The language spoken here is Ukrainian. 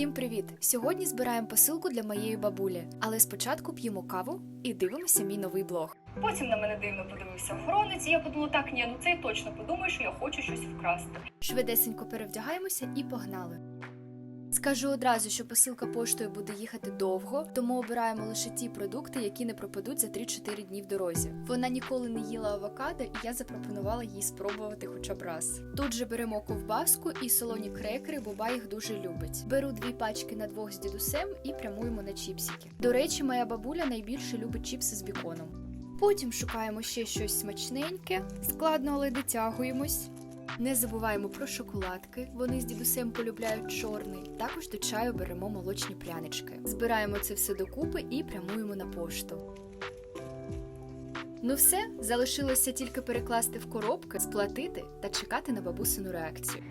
Всім привіт! Сьогодні збираємо посилку для моєї бабулі, але спочатку п'ємо каву і дивимося мій новий блог. Потім на мене дивно подивився охоронець, і я подумала, так, ні, ну це точно подумаю, що я хочу щось вкрасти. Швидесенько перевдягаємося і погнали. Скажу одразу, що посилка поштою буде їхати довго, тому обираємо лише ті продукти, які не пропадуть за 3-4 дні в дорозі. Вона ніколи не їла авокадо, і я запропонувала їй спробувати хоча б раз. Тут же беремо ковбаску і солоні крекери, бо ба їх дуже любить. Беру дві пачки на двох з дідусем і прямуємо на чіпсики. До речі, моя бабуля найбільше любить чіпси з біконом. Потім шукаємо ще щось смачненьке, складно, але дотягуємось. Не забуваємо про шоколадки. Вони з дідусем полюбляють чорний. Також до чаю беремо молочні прянички. Збираємо це все докупи і прямуємо на пошту. Ну все, залишилося тільки перекласти в коробки, сплатити та чекати на бабусину реакцію.